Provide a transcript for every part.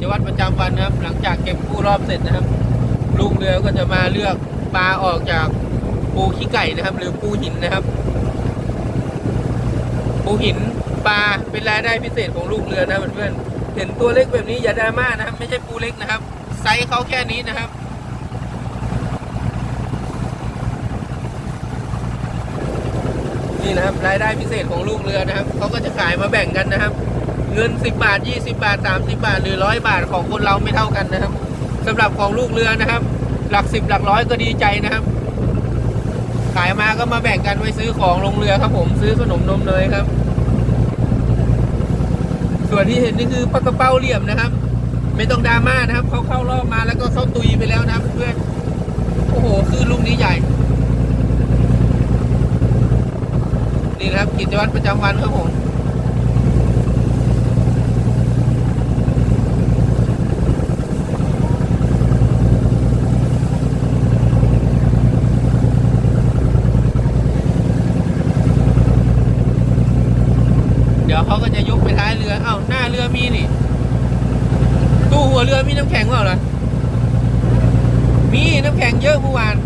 จวัตรประจำวันนะครับ หลังจากเก็บกู้รอบเสร็จนะครับลูกเรือก็จะมาเลือกปลาออกจากปูขี้ไก่นะครับ หรือปูหินนะครับ ปูหินปลาเป็นรายได้พิเศษของลูกเรือนะเพื่อนๆเห็นตัวเล็กแบบนี้อย่าดราม่านะครับ ไม่ใช่ปูเล็กนะครับ ไซส์เขาแค่นี้นะครับนี่นะครับรายได้พิเศษของลูกเรือนะครับเขาก็จะขายมาแบ่งกันนะครับ เงิน 10 บาท 20 บาท 30 บาท หรือ 100 บาทของคนเราไม่เท่ากันนะครับสำหรับของลูกเรือนะครับ หลักสิบหลักร้อยก็ดีใจนะครับ ขายมาก็มาแบ่งกันไว้ซื้อของลงเรือครับ ผมซื้อขนมนมเนยครับ ส่วนที่เห็นนี่คือปลากระเป้าเหลี่ยมนะครับ ไม่ต้องดราม่านะครับเขาเข้ารอบมาแล้วก็เข้าตุยไปแล้วนะครับเพื่อนโอ้โหคือลูกนี้ใหญ่นี่นะครับกิจวัตรประจำวันครับผม ยวเขาก็จะยกไปท้ายเรือ เอ้าหน้าเรือมีนี่ ตู้หัวเรือมีน้ำแข็งเปล่าล่ะมีน้ำแข็งเยอะเมื่อวาน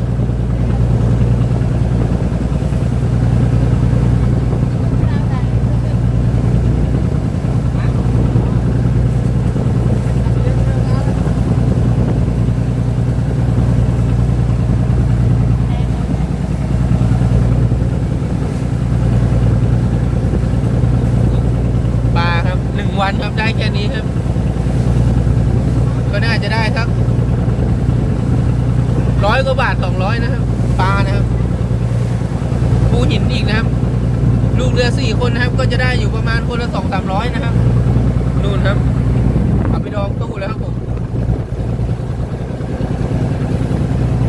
ปลาครับหนึ่ง วันครับได้แค่นี้ครับ ก็น่าจะได้สักร้อยกว่าบาทสองร้อยนะครับปลานะครับปูหินอีกนะครับ ลูกเรือสี่คนนะครับ ก็จะได้อยู่ประมาณคนละสองสามร้อยนะครับนู่นครับเอาไปดองตู้แล้วครับผม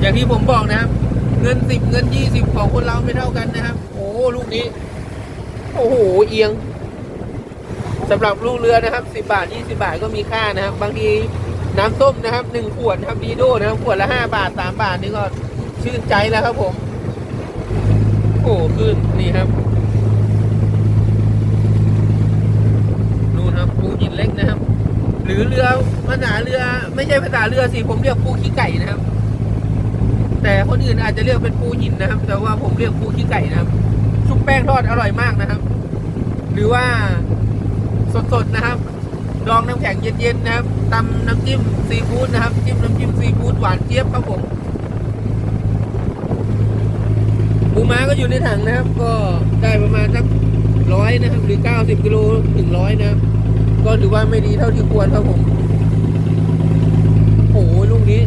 อย่างที่ผมบอกนะครับ เงินสิบเงินยี่สิบของคนเราไม่เท่ากันนะครับ โอ้ลูกนี้ โอ้โหเอียง สำหรับลูกเรือนะครับ 10 บาท 20 บาทก็มีค่านะครับ บางทีน้ำส้มนะครับ 1 ขวดนะครับดีโดนะครับ ขวดละ 5 บาท 3 บาทนี่ก็ชื่นใจแล้วครับผม โอ้ขึ้นนี่ครับนู่นครับปูหินเล็กนะครับ หรือเรือภาษาเรือไม่ใช่ภาษาเรือสิผมเรียกปูขี้ไก่นะครับ แต่คนอื่นอาจจะเรียกเป็นปูหินนะครับ แต่ว่าผมเรียกปูขี้ไก่นะครับชุบแป้งทอดอร่อยมากนะครับ หรือว่า สดๆนะครับ ดองน้ำแข็งเย็นๆนะครับตำน้ำจิ้มซีฟู้ดนะครับ จิ้มน้ำจิ้มซีฟู้ดหวานเจี๊ยบครับผมปูม้าก็อยู่ในถังนะครับ ก็ได้ประมาณสักร้อยนะครับ หรือเก้าสิบกิโลถึงร้อยนะครับ ก็ถือว่าไม่ดีเท่าที่ควรครับผม โอ้โหลูกนี้